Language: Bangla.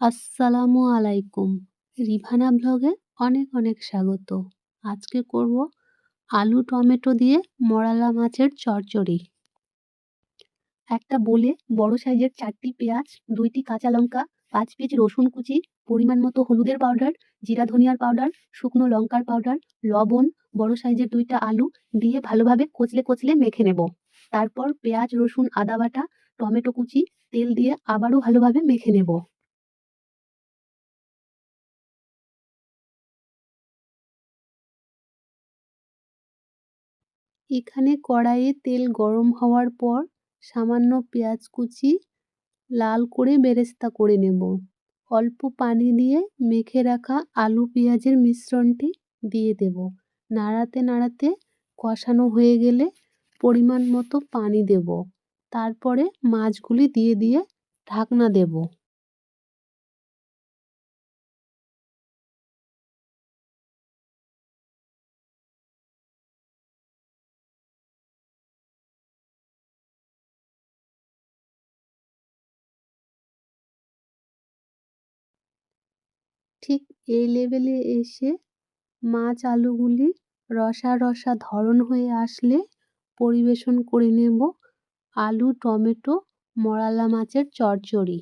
আসসালামু আলাইকুম। রিভানা ব্লগে অনেক অনেক স্বাগত। আজকে করব আলু টমেটো দিয়ে মরালা মাছের চচ্চড়ি একটা বলে বড় সাইজের চারটি পেঁয়াজ, দুইটি কাঁচা লঙ্কা, পাঁচ পিস রসুন কুচি, পরিমাণ মতো হলুদের পাউডার, জিরা ধনিয়ার পাউডার, শুকনো লঙ্কার পাউডার, লবণ, বড় সাইজের দুইটা আলু দিয়ে ভালোভাবে কচলে কচলে মেখে নেব। তারপর পেঁয়াজ, রসুন, আদা বাটা, টমেটো কুচি, তেল দিয়ে আবারও ভালোভাবে মেখে নেব। এখানে কড়াইয়ে তেল গরম হওয়ার পর সামান্য পেঁয়াজ কুচি লাল করে বেরেস্তা করে নেব। অল্প পানি দিয়ে মেখে রাখা আলু পেঁয়াজের মিশ্রণটি দিয়ে দেব। নাড়াতে নাড়াতে কষানো হয়ে গেলে পরিমাণ মতো পানি দেব। তারপরে মাছগুলি দিয়ে দিয়ে ঢাকনা দেব। ঠিক এই লেভেলে এসে মাছ আলুগুলি রসা রসা ধরন হয়ে আসলে পরিবেশন করে নেব। আলু, টমেটো, মরালা মাছের চচ্চড়ি